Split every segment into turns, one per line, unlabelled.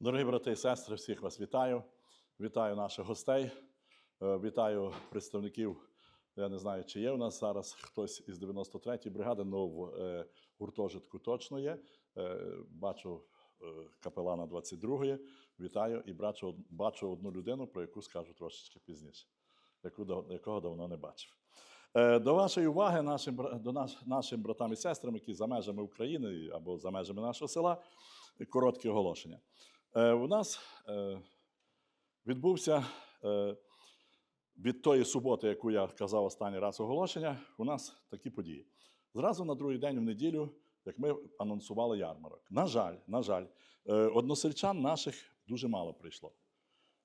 Дорогі брати і сестри, всіх вас вітаю. Вітаю наших гостей. Е, Вітаю представників. Я не знаю, чи є у нас зараз хтось із 93-ї бригади, але в е, гуртожитку точно є. Е, Бачу капелана 22-ї. Вітаю і бачу, бачу одну людину, про яку скажу трошечки пізніше, яку, якого давно не бачив. До вашої уваги, нашим, до наш, нашим братам і сестрам, які за межами України або за межами нашого села, короткі оголошення. Е, У нас е, відбувся е, від тої суботи, яку я казав останній раз оголошення, у нас такі події. Зразу на другий день в неділю, як ми анонсували ярмарок. На жаль, на жаль, односельчан наших дуже мало прийшло.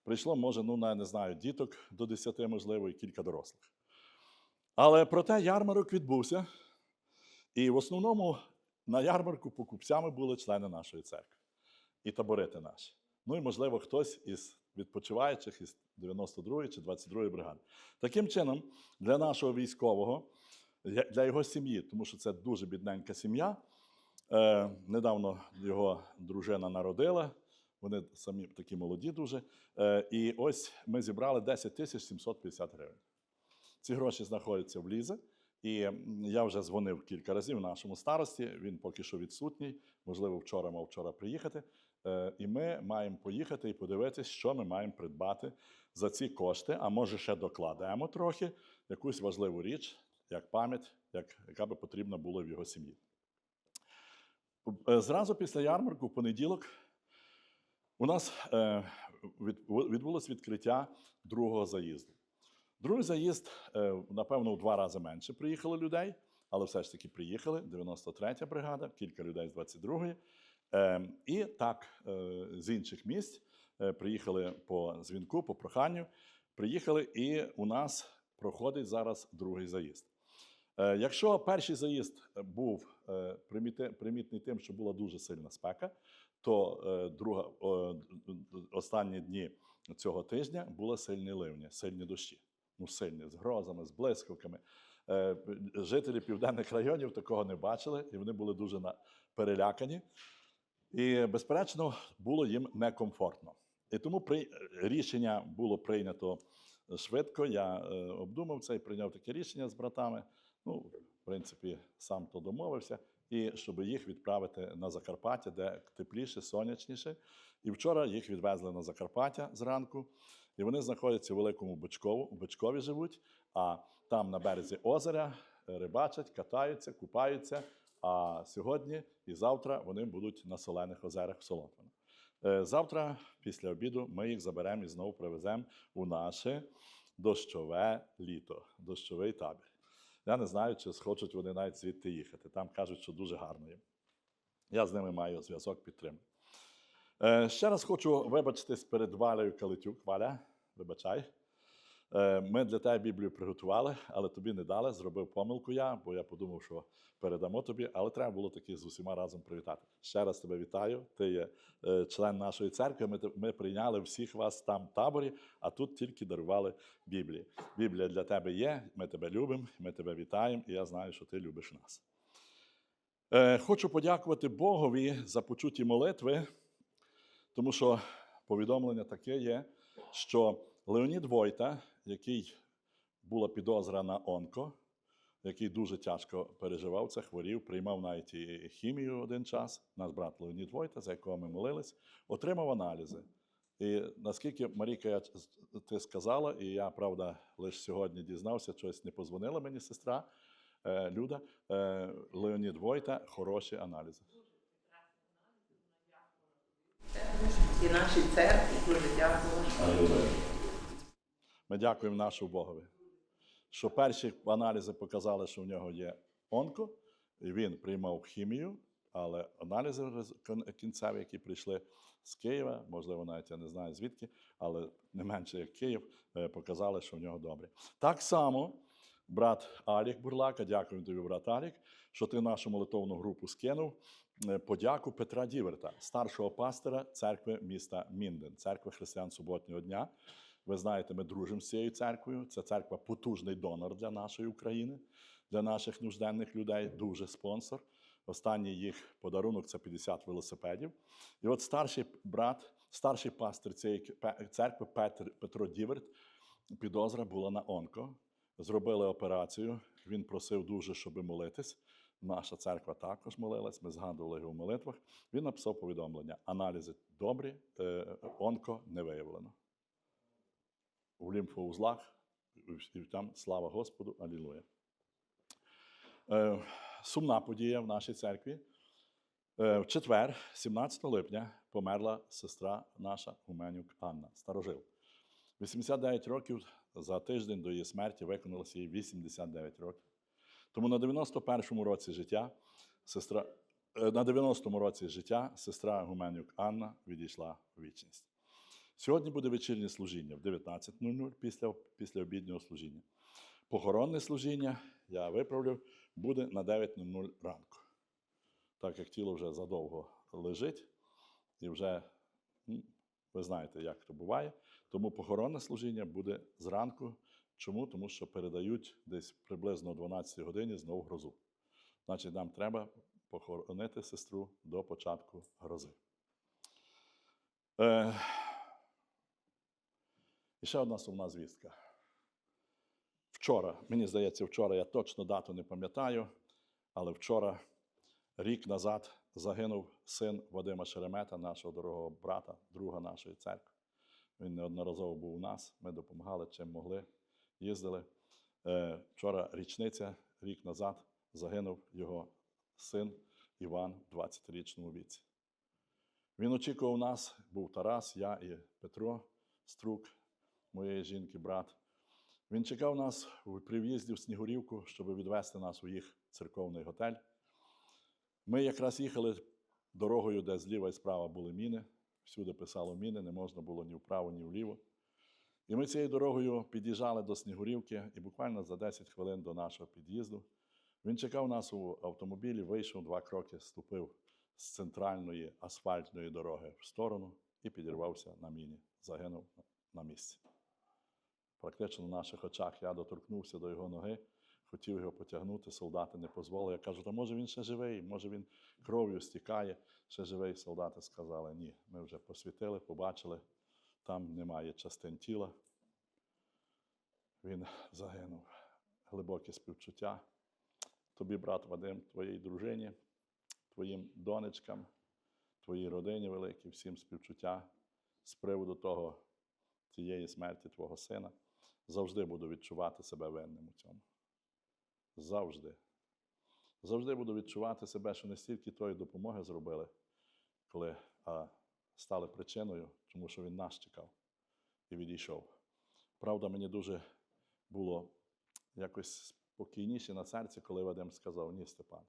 Прийшло, може, ну, не знаю, діток до 10, можливо, і кілька дорослих. Але проте ярмарок відбувся, і в основному на ярмарку покупцями були члени нашої церкви і таборити наші. Ну і, можливо, хтось із відпочиваючих із 92-ї чи 22-ї бригади. Таким чином, для нашого військового, для його сім'ї, тому що це дуже бідненька сім'я. Е, недавно його дружина народила, вони самі такі молоді дуже. Е, і ось ми зібрали 10 тисяч 750 гривень. Ці гроші знаходяться в Лізе. І я вже дзвонив кілька разів нашому старості. Він поки що відсутній. Можливо, вчора мав вчора приїхати. Е, І ми маємо поїхати і подивитися, що ми маємо придбати за ці кошти. А може, ще докладемо трохи якусь важливу річ, як пам'ять, як, яка би потрібна була в його сім'ї. Е, Зразу після ярмарку, в понеділок, у нас е, відбулось відкриття другого заїзду. Другий заїзд, е, напевно, в два рази менше приїхало людей, але все ж таки приїхали. 93-я бригада, кілька людей з 22-ї. Е, І так, е, з інших місць е, приїхали по дзвінку, по проханню. Приїхали, і у нас проходить зараз другий заїзд. Якщо перший заїзд був примітний тим, що була дуже сильна спека, то друга, останні дні цього тижня були сильні ливні, сильні дощі. Ну, сильні, з грозами, з блискавками. Е, Жителі південних районів такого не бачили, і вони були дуже перелякані. І, безперечно, було їм некомфортно. І тому при... рішення було прийнято швидко. Я е, обдумав це і прийняв таке рішення з братами. Ну, в принципі, сам то домовився, і щоб їх відправити на Закарпаття, де тепліше, сонячніше. І вчора їх відвезли на Закарпаття зранку, і вони знаходяться у Великому Бичкову, у Бичкові живуть, а там на березі озера е, рибачать, катаються, купаються. А сьогодні і завтра вони будуть на солених озерах в Солотвино. Е, Завтра, після обіду, ми їх заберемо і знову привеземо у наше дощове літо, дощовий табір. Я не знаю, чи схочуть вони навіть звідти їхати. Там кажуть, що дуже гарно їм. Я з ними маю зв'язок підтримки. Е, Ще раз хочу вибачитись перед Валею Калитюк. Валя, вибачай. Е, Ми для тебе Біблію приготували, але тобі не дали. Зробив помилку я, бо я подумав, що передамо тобі, але треба було таки з усіма разом привітати. Ще раз тебе вітаю. Ти є е, член нашої церкви. Ми, ми прийняли всіх вас там в таборі, а тут тільки дарували Біблії. Біблія для тебе є. Ми тебе любимо, ми тебе вітаємо, і я знаю, що ти любиш нас. Е, Хочу подякувати Богові за почуті молитви, тому що повідомлення таке є, що Леонід Войта, який була підозра на онко, який дуже тяжко переживав це, хворів, приймав навіть і хімію один час, наш брат Леонід Войта, за якого ми молились, отримав аналізи. І наскільки Маріка, ти сказала, і я, правда, лише сьогодні дізнався, щось не позвонила мені сестра е, Люда, е, Леонід Войта, хороші аналізи.
І нашій церкві дуже дякую.
Ми дякуємо нашому Богові, що перші аналізи показали, що в нього є онко, і він приймав хімію, але аналізи кінцеві, які прийшли з Києва, можливо, навіть я не знаю звідки, але не менше як Київ, е, показали, що в нього добре. Так само брат Алік Бурлака, дякуємо тобі, брат Алік, що ти нашу молитовну групу скинув. Е, Подяку Петра Діверта, старшого пастора церкви міста Мінден, церкви християн суботнього дня. Ви знаєте, ми дружимо з цією церквою. Ця церква потужний донор для нашої України, для наших нужденних людей, дуже спонсор. Останній їх подарунок це 50 велосипедів. І от старший брат Старший пастир цієї церкви Петр, Петро Діверт, підозра була на онко. Зробили операцію. Він просив дуже, щоб молитись. Наша церква також молилась, ми згадували його в молитвах. Він написав повідомлення: аналізи добрі, е, онко не виявлено. В лімфоузлах, і там слава Господу, алілуя. Е, Сумна подія в нашій церкві. Е, В четвер, 17 липня, померла сестра наша Гуменюк Анна, старожил. 89 років за тиждень до її смерті виконалося їй 89 років. Тому на 91-му році життя сестра, е, на 90-му році життя сестра Гуменюк Анна відійшла в вічність. Сьогодні буде вечірнє служіння в 19.00 після, після обіднього служіння. Похоронне служіння, я виправлю, буде на 9.00 ранку. Так як тіло вже задовго лежить, і вже ви знаєте, як це буває. Тому похоронне служіння буде зранку. Чому? Тому що передають десь приблизно о 12 годині знову грозу. Значить, нам треба похоронити сестру до початку грози. Е, і ще одна сумна звістка. Вчора, мені здається, вчора я точно дату не пам'ятаю, але вчора, рік назад, загинув син Вадима Шеремета, нашого дорогого брата, друга нашої церкви. Він неодноразово був у нас, ми допомагали чим могли, їздили. Е, Вчора річниця, рік назад, загинув його син Іван в 20-річному віці. Він очікував нас, був Тарас, я і Петро Струк, моєї жінки, брат. Він чекав нас при в'їзді в Снігурівку, щоб відвести нас у їх церковний готель. Ми якраз їхали дорогою, де зліва і справа були міни. Всюди писало міни, не можна було ні вправо, ні вліво. І ми цією дорогою під'їжджали до Снігурівки, і буквально за 10 хвилин до нашого під'їзду він чекав нас у автомобілі, вийшов два кроки, ступив з центральної асфальтної дороги в сторону і підірвався на міні. Загинув на місці. Практично на наших очах я доторкнувся до його ноги, хотів його потягнути, солдати не дозволили. Я кажу, та може він ще живий, може він кров'ю стікає, ще живий. Солдати сказали, ні, ми вже посвітили, побачили, там немає частин тіла. Він загинув. Глибоке співчуття. Тобі, брат Вадим, твоїй дружині, твоїм донечкам, твоїй родині великій, всім співчуття з приводу того, тієї смерті твого сина. Завжди буду відчувати себе винним у цьому. Завжди. Завжди буду відчувати себе, що не стільки тої допомоги зробили, коли а, стали причиною, тому що він нас чекав і відійшов. Правда, мені дуже було якось спокійніше на серці, коли Вадим сказав: Ні, Степан,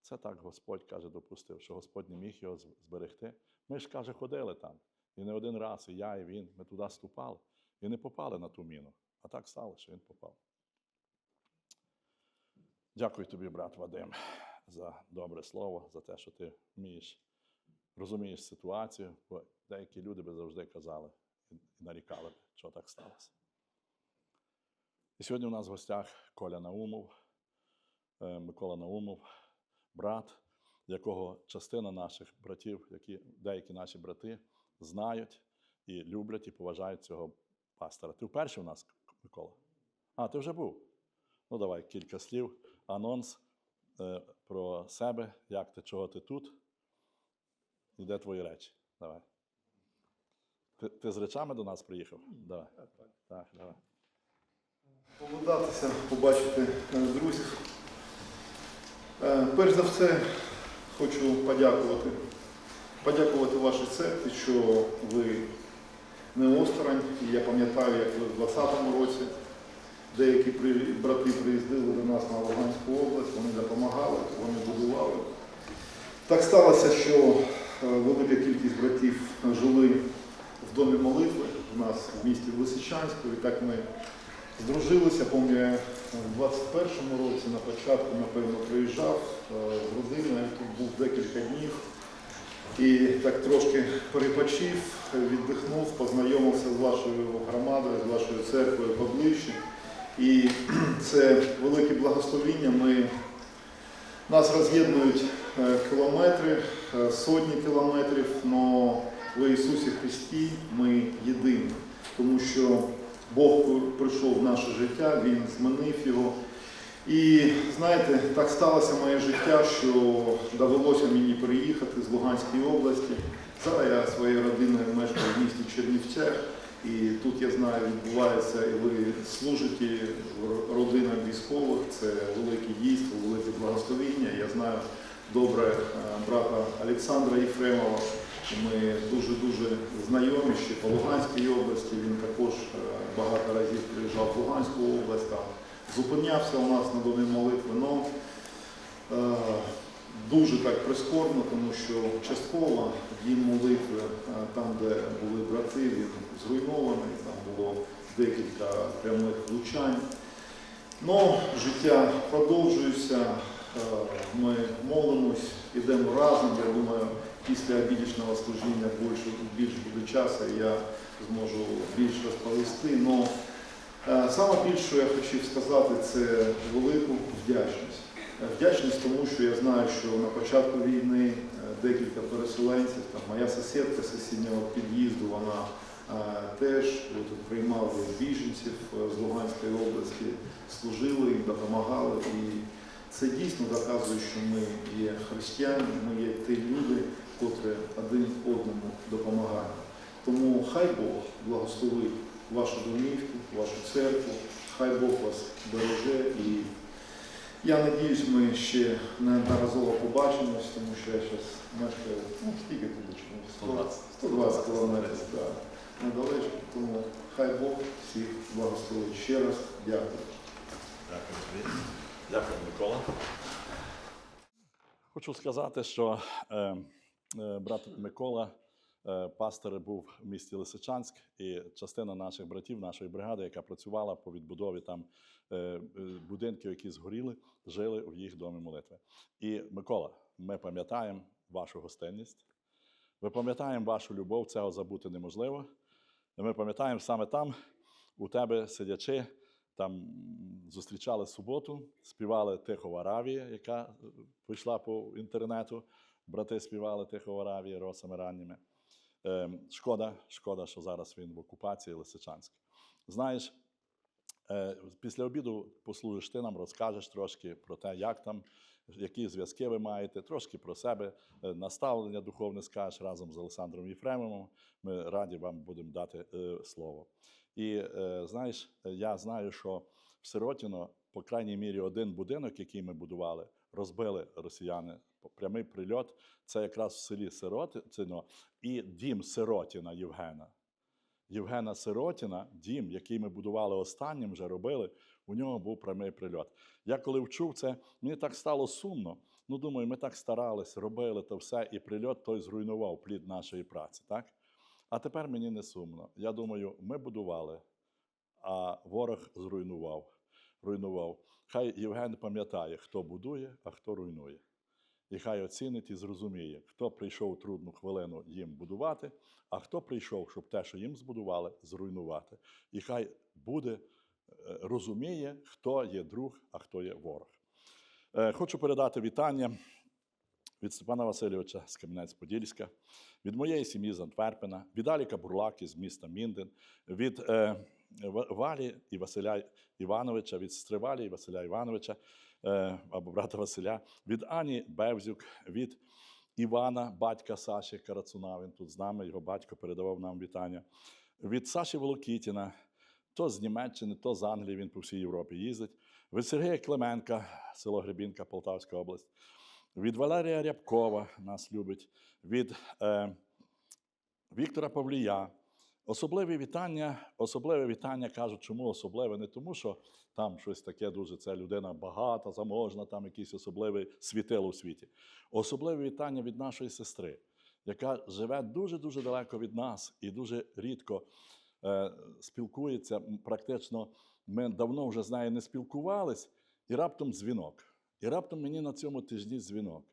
це так Господь каже, допустив, що Господь не міг його зберегти. Ми ж каже, ходили там. І не один раз, і я, і він, ми туди ступали і не попали на ту міну. А так стало, що він попав. Дякую тобі, брат Вадим, за добре слово, за те, що ти вмієш, розумієш ситуацію, бо деякі люди би завжди казали і нарікали, що так сталося. І сьогодні у нас в гостях Коля Наумов, е, Микола Наумов, брат, якого частина наших братів, які деякі наші брати знають і люблять і поважають цього пастора. Ти вперше у нас, Микола? А, ти вже був. Ну, давай кілька слів, анонс е, про себе, як ти, чого ти тут, і де твої речі. Давай. Ти, ти з речами до нас приїхав? Давай. Так, давай.
Поводатися, побачити е, друзів. Е, Перш за все, хочу подякувати. Подякувати вашій церкві, що ви не осторонь. І я пам'ятаю, як ви в 2020 році деякі брати приїздили до нас на Луганську область, вони допомагали, вони будували. Так сталося, що велика кількість братів жили в домі молитви у нас в місті Лисичанську, і так ми Здружилися, пам'ятаю, в 21-му році на початку, напевно, приїжджав е, з родиною, тут був декілька днів і так трошки перепочив, віддихнув, познайомився з вашою громадою, з вашою церквою поближче. І це велике благословіння. Ми, нас роз'єднують е, кілометри, е, сотні кілометрів, але в Ісусі Христі ми єдині, тому що Бог прийшов в наше життя, Він змінив його. І знаєте, так сталося моє життя, що довелося мені переїхати з Луганської області. Зараз я своєю родиною мешкаю в місті Чернівцях, і тут я знаю, відбувається, і ви служите в родинах військових. Це велике дійство, велике благословіння. Я знаю добре е, брата Олександра Єфремова. Ми дуже-дуже знайомі ще по Луганській області. Він також е, багато разів приїжджав в Луганську область. Там зупинявся у нас на домі молитви. Но, е, дуже так прискорбно, тому що частково дім молитви, там, де були брати, він зруйнований, там було декілька прямих влучань. Но життя продовжується, ми молимось, йдемо разом. Я думаю, після обідічного служіння більше, більш буде часу, і я зможу більш розповісти. Но е, саме більше, що я хотів сказати, це велику вдячність. Е, Вдячність тому, що я знаю, що на початку війни е, декілька переселенців, там моя сусідка з сусіднього під'їзду, вона е, теж от, приймали біженців е, з Луганської області, служили їм, допомагали. І це дійсно доказує, що ми є християни, ми є ті люди, котрі один одному допомагають. Тому хай Бог благословить вашу домівку, вашу церкву, хай Бог вас береже і я надіюсь, ми ще неодноразово побачимось, тому що я зараз мешкаю, ну, скільки тут чому?
120.
120 кілометрів, так. Недалечко, тому хай Бог всіх благословить. Ще раз дякую.
Дякую. Дякую, Микола. Хочу сказати, що е, е, брат Микола, е, пастор, був в місті Лисичанськ, і частина наших братів, нашої бригади, яка працювала по відбудові там е, е, будинків, які згоріли, жили в їх домі молитви. І Микола, ми пам'ятаємо вашу гостинність. Ми пам'ятаємо вашу любов, цього забути неможливо. Ми пам'ятаємо саме там, у тебе сидячи, там зустрічали суботу, співали Тихо в Аравії, яка е, пішла по інтернету. Брати співали Тихо в Аравії росами ранніми. Ем, шкода, шкода, що зараз він в окупації Лисичанськ. Знаєш, е, після обіду послужиш ти нам, розкажеш трошки про те, як там, які зв'язки ви маєте, трошки про себе, е, наставлення духовне скажеш разом з Олександром Єфремовим. Ми раді вам будемо дати слово. І е, знаєш, я знаю, що в Сиротіно, по крайній мірі, один будинок, який ми будували, розбили росіяни. Прямий прильот. Це якраз в селі Сиротино і дім Сиротіна Євгена. Євгена Сиротіна, дім, який ми будували останнім, вже робили, у нього був прямий прильот. Я коли вчув це, мені так стало сумно. Ну, думаю, ми так старались, робили то все, і прильот той зруйнував плід нашої праці. так? А тепер мені не сумно. Я думаю, ми будували, а ворог зруйнував. руйнував. Хай Євген пам'ятає, хто будує, а хто руйнує. І хай оцінить і зрозуміє, хто прийшов у трудну хвилину їм будувати, а хто прийшов, щоб те, що їм збудували, зруйнувати. І хай буде, е, розуміє, хто є друг, а хто є ворог. Е, Хочу передати вітання від Степана Васильовича з Кам'янець-Подільська, від моєї сім'ї з Антверпена, від Аліка Бурлаки з міста Мінден, від е, Валі і Василя Івановича, від сестри Валі і Василя Івановича е, або брата Василя, від Ані Бевзюк, від Івана, батька Саші Карацуна. Він тут з нами, його батько передавав нам вітання. Від Саші Волокітіна, то з Німеччини, то з Англії, він по всій Європі їздить. Від Сергія Клименка, село Гребінка, Полтавська область. Від Валерія Рябкова нас любить, від е, Віктора Павлія. Особливі вітання, особливе вітання кажуть, чому особливе? Не тому, що там щось таке дуже, це людина багата, заможна, там якийсь особливий світило у світі. Особливе вітання від нашої сестри, яка живе дуже-дуже далеко від нас і дуже рідко е, спілкується. Практично ми давно вже з нею не спілкувались, і раптом дзвінок. І раптом мені на цьому тижні дзвінок.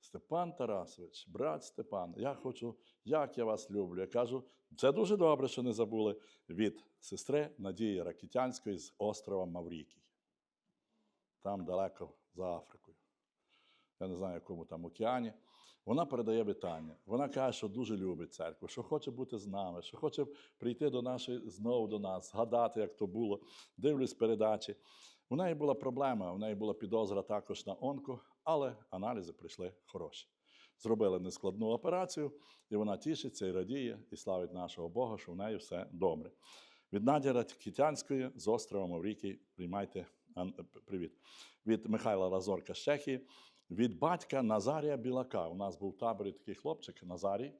Степан Тарасович, брат Степан, я хочу, як я вас люблю. Я кажу, це дуже добре, що не забули від сестри Надії Ракітянської з острова Маврікій. Там далеко за Африкою. Я не знаю, якому там океані. Вона передає вітання. Вона каже, що дуже любить церкву, що хоче бути з нами, що хоче прийти до нашої знову до нас, згадати, як то було. Дивлюсь передачі. У неї була проблема, у неї була підозра також на онко, але аналізи прийшли хороші. Зробили нескладну операцію, і вона тішиться і радіє, і славить нашого Бога, що в неї все добре. Від Наді Радкітянської з острова Маврікій приймайте привіт. Від Михайла Лазорка з Чехії, від батька Назарія Білака. У нас був в таборі такий хлопчик Назарій,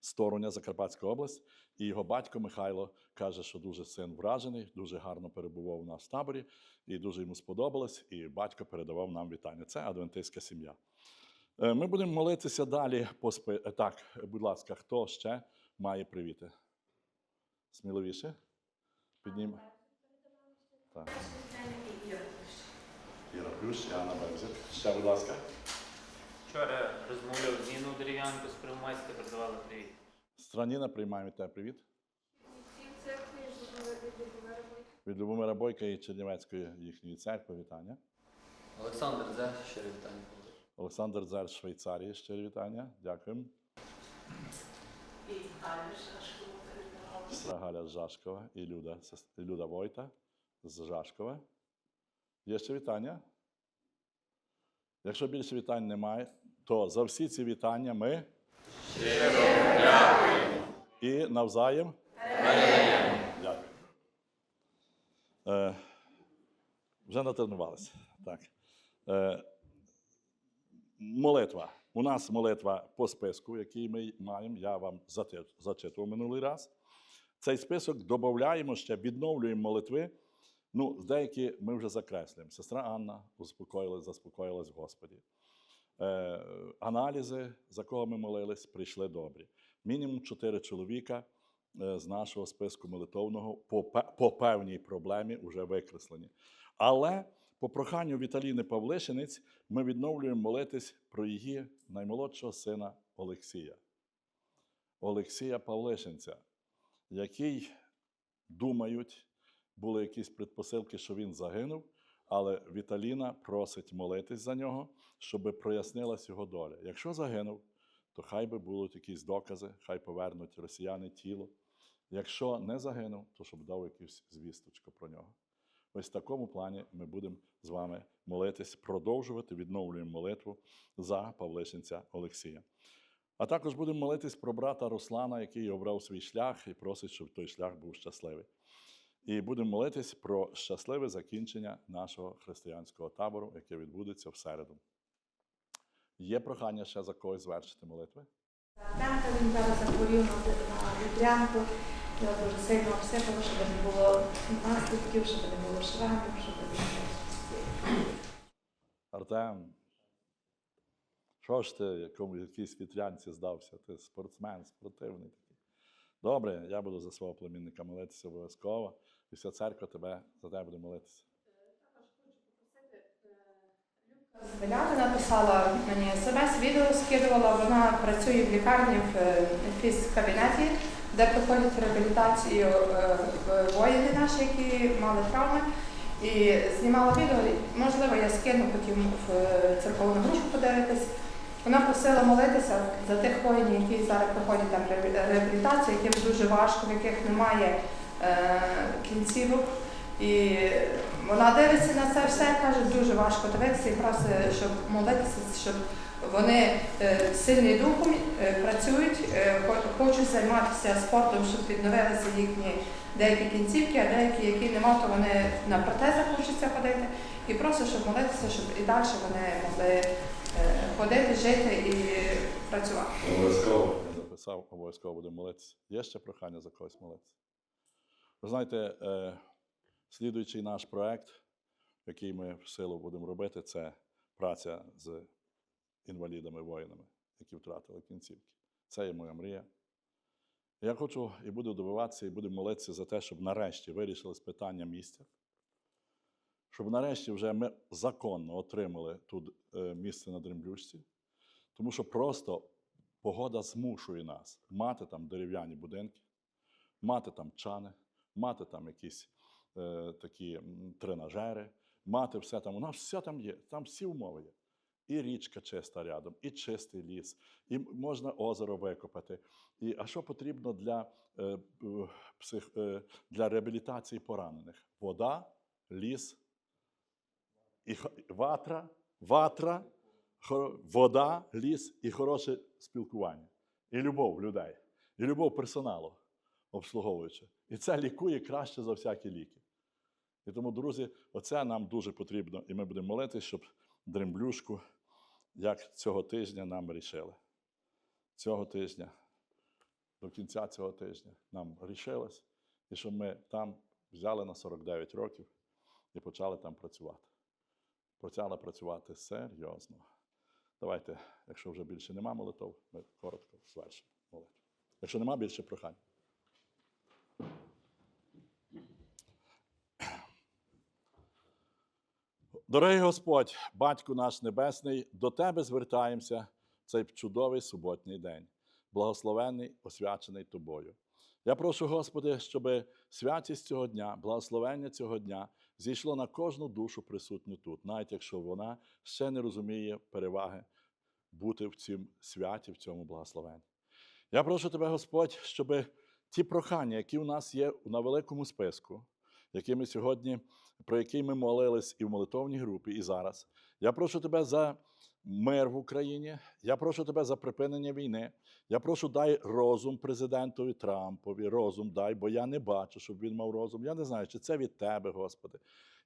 з Торуня, Закарпатська область. І його батько Михайло каже, що дуже син вражений, дуже гарно перебував у нас в таборі, і дуже йому сподобалось. І батько передавав нам вітання. Це адвентистська сім'я. Е, Ми будемо молитися далі. по спи- е, Так, будь ласка, хто ще має привіти? Сміливіше? Піднім. Так. Іра Плющ, Бензик. Ще, будь ласка.
Вчора розмовляв з Ніну Дерев'янко з Первомайська, передавала привіт.
Страніна, приймаємо тебе привіт.
Від
Любомира Бойка і Чернівецької їхньої церкви. Вітання.
Олександр Зе, щире вітання.
Олександр Дзер з Швейцарії. Щирі вітання. Дякуємо.
І Галя.
Сестра Галя Жашкова і Люда, і Люда Войта з Жашкова. Є ще вітання? Якщо більше вітань немає, то за всі ці вітання ми. І навзаєм. Дякую. Е, вже натренувалися. Так. Е, молитва. У нас молитва по списку, який ми маємо. Я вам зачитував минулий раз. Цей список додаємо ще, відновлюємо молитви. Ну, деякі ми вже закреслюємо. Сестра Анна успокоїлась, заспокоїлась Господі. Е, аналізи, за кого ми молились, прийшли добрі. Мінімум чотири чоловіка е, з нашого списку молитовного по, певній проблемі вже викреслені. Але по проханню Віталіни Павлишинець ми відновлюємо молитись про її наймолодшого сина Олексія. Олексія Павлишинця, який думають, були якісь предпосилки, що він загинув, але Віталіна просить молитись за нього, щоб прояснилась його доля. Якщо загинув, то хай би будуть якісь докази, хай повернуть росіяни тіло. Якщо не загинув, то щоб дав якусь звісточку про нього. Ось в такому плані ми будемо з вами молитись, продовжувати, відновлюємо молитву за Павлишинця Олексія. А також будемо молитись про брата Руслана, який обрав свій шлях і просить, щоб той шлях був щасливий. І будемо молитись про щасливе закінчення нашого християнського табору, яке відбудеться в середу. Є прохання ще за когось звершити молитви?
Темка він зараз захворів на, на. Я дуже сильно обсипала, щоб не було наслідків, щоб не було шрамів, щоб не
Артем, що ж ти якому якійсь вітрянці здався? Ти спортсмен, спортивний такий. Добре, я буду за свого племінника молитися обов'язково, і вся церква тебе за тебе буде молитися.
Звеляна написала мені смс, відео скидувала. Вона працює в лікарні в е, фізкабінеті, де проходять реабілітацію е, воїни наші, які мали травми. І знімала відео. Можливо, я скину потім в е, церковну групу подивитись. Вона просила молитися за тих воїнів, які зараз проходять там реабі- реабілітацію, яким дуже важко, в яких немає е, кінцівок. І вона дивиться на це все, каже, дуже важко дивитися і просить, щоб молитися, щоб вони е, сильні духом е, працюють, е, хочуть займатися спортом, щоб відновилися їхні деякі кінцівки, а деякі, які нема, то вони на протезах хочуться ходити. І просить, щоб молитися, щоб і далі вони могли е, ходити, жити і працювати.
Обов'язково. Я записав, обов'язково будемо молитися. Є ще прохання за когось молитися? Ви знаєте, е, слідуючий наш проект, який ми в силу будемо робити, це праця з інвалідами, воїнами, які втратили кінцівки. Це є моя мрія. Я хочу і буду добиватися, і буду молитися за те, щоб нарешті вирішилось питання місця, щоб нарешті вже ми законно отримали тут е, місце на Дремблющці, тому що просто погода змушує нас мати там дерев'яні будинки, мати там чани, мати там якісь е, такі тренажери, мати все там. У нас все там є, там всі умови є. і річка чиста рядом, і чистий ліс, і можна озеро викопати. І, а що потрібно для, е, псих, е, для реабілітації поранених? Вода, ліс, і ватра, ватра, вода, ліс і хороше спілкування. І любов людей, і любов персоналу обслуговуючи. І це лікує краще за всякі ліки. І тому, друзі, оце нам дуже потрібно. І ми будемо молитися, щоб дремблюшку, як цього тижня нам рішили. Цього тижня, до кінця цього тижня нам рішилось, і щоб ми там взяли на 49 років і почали там працювати. Почали працювати серйозно. Давайте, якщо вже більше нема молитов, ми коротко звершимо молитву. Якщо нема більше прохань. Дорогий Господь, Батько наш Небесний, до Тебе звертаємося в цей чудовий суботній день, благословений, освячений Тобою. Я прошу, Господи, щоб святість цього дня, благословення цього дня зійшло на кожну душу присутню тут, навіть якщо вона ще не розуміє переваги бути в цім святі, в цьому благословенні. Я прошу Тебе, Господь, щоб ті прохання, які у нас є на великому списку, які ми сьогодні, про які ми молились і в молитовній групі, і зараз. Я прошу тебе за мир в Україні. Я прошу тебе за припинення війни. Я прошу, дай розум президентові Трампові, розум дай, бо я не бачу, щоб він мав розум. Я не знаю, чи це від тебе, Господи.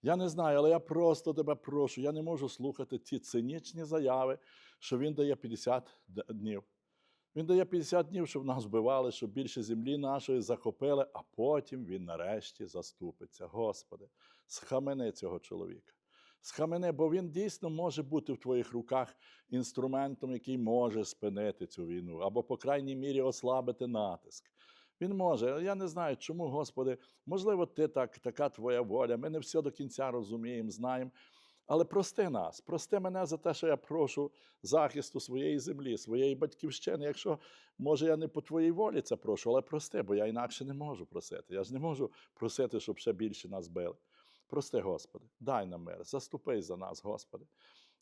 Я не знаю, але я просто тебе прошу. Я не можу слухати ті цинічні заяви, що він дає 50 днів. Він дає 50 днів, щоб нас вбивали, щоб більше землі нашої захопили, а потім він нарешті заступиться. Господи, схамени цього чоловіка. Схамени, бо він дійсно може бути в твоїх руках інструментом, який може спинити цю війну, або, по крайній мірі, ослабити натиск. Він може. Я не знаю, чому, Господи, можливо, ти так, така твоя воля. Ми не все до кінця розуміємо, знаємо. Але прости нас, прости мене за те, що я прошу захисту своєї землі, своєї батьківщини. Якщо, може, я не по твоїй волі це прошу, але прости, бо я інакше не можу просити. Я ж не можу просити, щоб ще більше нас били. Прости, Господи, дай нам мир, заступись за нас, Господи.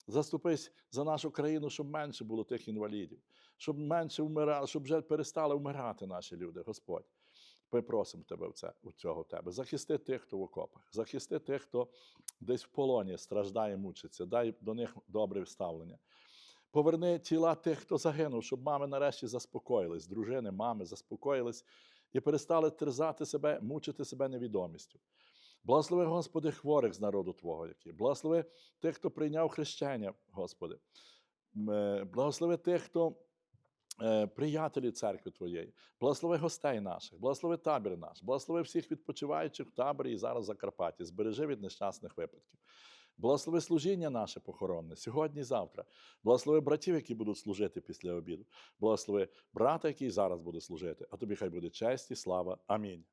Заступись за нашу країну, щоб менше було тих інвалідів, щоб менше вмирали, щоб вже перестали вмирати наші люди, Господь. Ми просимо тебе в це, у цього в тебе. Захисти тих, хто в окопах, захисти тих, хто десь в полоні страждає, мучиться, дай до них добре ставлення. Поверни тіла тих, хто загинув, щоб мами нарешті заспокоїлись, дружини, мами заспокоїлись і перестали терзати себе, мучити себе невідомістю. Благослови, Господи, хворих з народу Твого, які. Благослови тих, хто прийняв хрещення, Господи. Е, Благослови тих, хто приятелі церкви Твоєї. Благослови гостей наших, благослови табір наш, благослови всіх відпочиваючих в таборі і зараз в Закарпатті. Збережи від нещасних випадків. Благослови служіння наше похоронне сьогодні і завтра. Благослови братів, які будуть служити після обіду. Благослови брата, який зараз буде служити. А тобі хай буде честь і слава. Амінь.